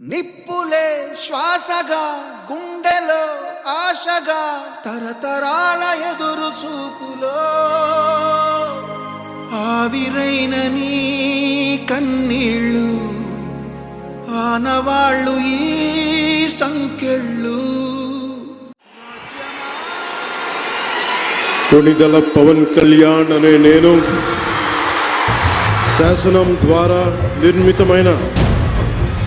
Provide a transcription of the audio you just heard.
నిప్పులే శ్వాసగా గుండెలో ఆశగా తరతరాల ఎదురు చూపులో. ఆవిరైన నీ కన్నీళ్ళు ఆనవాళ్ళు ఈ సంఖ్యళ్ళు. కొణిదల పవన్ కళ్యాణ్ అనే నేను శాసనం ద్వారా నిర్మితమైన